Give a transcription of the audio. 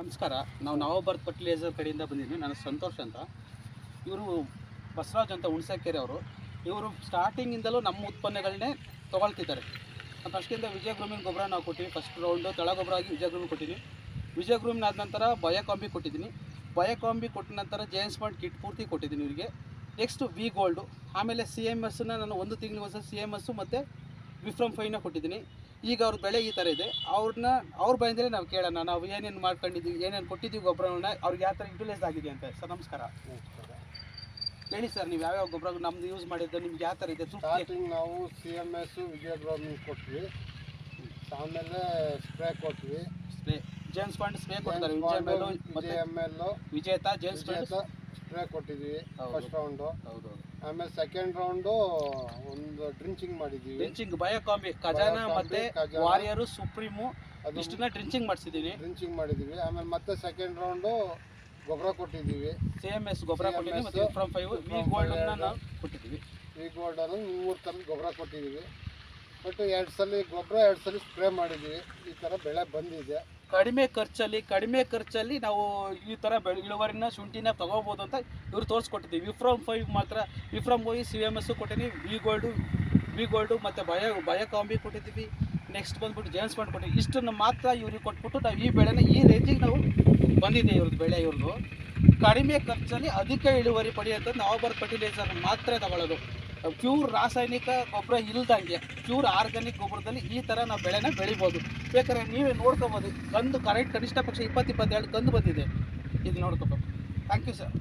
ನಮಸ್ಕಾರ. ನಾವು ನವಭಾರತ್ ಫರ್ಟಿಲೈಸರ್ ಕಡೆಯಿಂದ ಬಂದಿದ್ವಿ. ನಾನು ಸಂತೋಷ್ ಅಂತ. ಇವರು ಬಸವರಾಜ್ ಅಂತ ಹುಣಸಕೆರೆ ಅವರು ಇವರು ಸ್ಟಾರ್ಟಿಂಗಿಂದಲೂ ನಮ್ಮ ಉತ್ಪನ್ನಗಳನ್ನೇ ತೊಗೊಳ್ತಿದ್ದಾರೆ. ಫಸ್ಟಿಂದ ವಿಜಯ ಗ್ರೂಮಿನ ಗೊಬ್ಬರ ನಾವು ಕೊಟ್ಟಿವಿ ಫಸ್ಟ್ ರೌಂಡು ತಳ ಗೊಬ್ಬರ ಆಗಿ ವಿಜಯ ಗ್ರೂಮಿನ್ ಕೊಟ್ಟಿದ್ದೀನಿ ವಿಜಯ ಗ್ರೂಮಿನ ಆದ ನಂತರ ಬಯೋಕಾಂಬಿ ಕೊಟ್ಟಿದ್ದೀನಿ. ಬಯೋಕಾಂಬಿ ಕೊಟ್ಟ ನಂತರ ಜೇಮ್ಸ್ ಬಾಂಡ್ ಕಿಟ್ ಪೂರ್ತಿ ಕೊಟ್ಟಿದ್ದೀನಿ ಇವರಿಗೆ. ನೆಕ್ಸ್ಟು ವಿ ಗೋಲ್ಡು ಆಮೇಲೆ ಸಿ ಎಂ ಎಸ್ನ ನಾನು ಒಂದು ತಿಂಗಳಿಗೆ ಒಂದ್ಸಲ ಸಿ ಎಂ ಎಸ್ಸು ಮತ್ತು ವಿಫ್ರಮ್ ಫೈನ ಕೊಟ್ಟಿದ್ದೀನಿ. ಈಗ ಅವ್ರ ಬೆಳೆ ಈ ಥರ ಇದೆ. ಅವ್ರನ್ನ ಅವ್ರ ಬಾಯಿಂದಲೇ ನಾವು ಕೇಳೋಣ ನಾವು ಏನೇನು ಮಾಡ್ಕೊಂಡಿದ್ದೀವಿ ಏನೇನು ಕೊಟ್ಟಿದ್ದೀವಿ ಗೊಬ್ಬರವನ್ನ ಅವ್ರಿಗೆ ಯಾವ ಥರ ಯುಟಿಲೈಸ್ ಆಗಿದೆ ಅಂತ ಸರ್ ನಮಸ್ಕಾರ. ಹೇಳಿ ಸರ್ ನೀವು ಯಾವ್ಯಾವ ಗೊಬ್ಬರ ನಮ್ದು ಯೂಸ್ ಮಾಡಿದ್ರೆ ನಿಮ್ಗೆ ಯಾವ ಥರ ಇದೆ? ಸ್ಟಾರ್ಟಿಂಗ್ ನಾವು C M S Vijaya grooming ಕೊಟ್ವಿ. ಆಮೇಲೆ ಸ್ಪ್ರೇ ಕೊಟ್ವಿ. ಸ್ಪ್ರೇ ಜೇಮ್ಸ್ ಬಾಂಡ್ ಸ್ಪ್ರೇ ಕೊಡ್ತಾರೆ. Vijaya M L Vijetha James spray ಕೊಟ್ಟಿದ್ವಿ. ಫಸ್ಟ್ ರೌಂಡು ಹೌದು ಆಮೇಲೆ ಸೆಕೆಂಡ್ ರೌಂಡು ಒಂದು ಡ್ರಿಂಚಿಂಗ್ ಮಾಡಿದೀವಿ ಡ್ರಿಂಚಿಂಗ್ ಬಯೋಕಾಂಬಿ ಖಜಾನ ಮತ್ತೆ ವಾರಿಯರ್ ವಾರಿಯರು ಸುಪ್ರೀಮು ಅದು ಇಷ್ಟನ್ನ ಡ್ರಿಂಚಿಂಗ್ ಮಾಡಿಸಿದ್ದೀನಿ ಡ್ರಿಂಚಿಂಗ್ ಮಾಡಿದೀವಿ. ಆಮೇಲೆ ಮತ್ತೆ ಸೆಕೆಂಡ್ ರೌಂಡು ಗೊಬ್ಬರ ಕೊಟ್ಟಿದ್ದೀವಿ ಸಿ ಎಂ ಎಸ್ ಗೊಬ್ಬರ ಕೊಟ್ಟಿದ್ದೀವಿ ಮತ್ತೆ ಫ್ರಮ್ ಫೈವ್ ವಿ ಗೋಲ್ಡ್ ಅನ್ನ ನಾವು ಕೊಟ್ಟಿದ್ದೀವಿ ಈ ಗೋಲ್ಡನ್ನು ಮೂರು ತರ ಗೊಬ್ಬರ ಕೊಟ್ಟಿದ್ದೀವಿ ಬಟ್ ಎರಡು ಸಲ ಗೊಬ್ಬರ ಎರಡು ಸಲ ಸ್ಪ್ರೇ ಮಾಡಿದ್ದೀವಿ ಈ ಥರ ಬೆಳೆ ಬಂದಿದೆ. ಕಡಿಮೆ ಖರ್ಚಲ್ಲಿ ಕಡಿಮೆ ಖರ್ಚಲ್ಲಿ ನಾವು ಈ ಥರ ಬೆಳೆ ಇಳುವರಿನ ಶುಂಠಿನ ತಗೋಬೋದು ಅಂತ ಇವ್ರು ತೋರಿಸ್ಕೊಟ್ಟಿದ್ದೀವಿ. ವಿಫ್ರಮ್ ಫೈವ್ ಮಾತ್ರ ವಿಫ್ರಮ್ ಹೋಗಿ ಸಿ ಎಂ ಎಸ್ಸು ಕೊಟ್ಟಿದ್ದೀವಿ ವಿ ಗೋಲ್ಡು ವಿ ಗೋಲ್ಡು ಮತ್ತು ಬಯೋ ಕಾಂಬಿ ಕೊಟ್ಟಿದ್ದೀವಿ. ನೆಕ್ಸ್ಟ್ ಬಂದ್ಬಿಟ್ಟು ಜೇಮ್ಸ್ ಬಾಂಡ್ ಕೊಟ್ಟಿದ್ದೀವಿ ಇಷ್ಟನ್ನು ಮಾತ್ರ ಇವ್ರಿಗೆ ಕೊಟ್ಬಿಟ್ಟು ನಾವು ಈ ಬೆಳೆನ ಈ ರೇಂಜಿಗೆ ನಾವು ಬಂದಿದೆ ಇವ್ರದ್ದು ಬೆಳೆ ಇವ್ರದ್ದು. ಕಡಿಮೆ ಖರ್ಚಲ್ಲಿ ಅಧಿಕ ಇಳುವರಿ ಪಡೆಯುವಂಥದ್ದು ನವಂಬರ್ ಫರ್ಟಿಲೈಸರ್ ಮಾತ್ರ ತಗೊಳ್ಳೋದು. ಪ್ಯೂರ್ ರಾಸಾಯನಿಕ ಗೊಬ್ಬರ ಇಲ್ದಂಗೆ ಪ್ಯೂರ್ ಆರ್ಗ್ಯಾನಿಕ್ ಗೊಬ್ಬರದಲ್ಲಿ ಈ ಥರ ನಾವು ಬೆಳೆನ ಬೆಳಿಬೋದು. ಬೇಕಾದ್ರೆ ನೀವೇ ನೋಡ್ಕೊಬೋದು. ಕಂದು ಕರೆಕ್ಟ್ ಕನಿಷ್ಠ ಪಕ್ಷ ಇಪ್ಪತ್ತು, ಇಪ್ಪತ್ತೆರಡು ಕಂದು ಬಂದಿದೆ. ಇದು ನೋಡ್ಕೋಬೇಕು. Thank you sir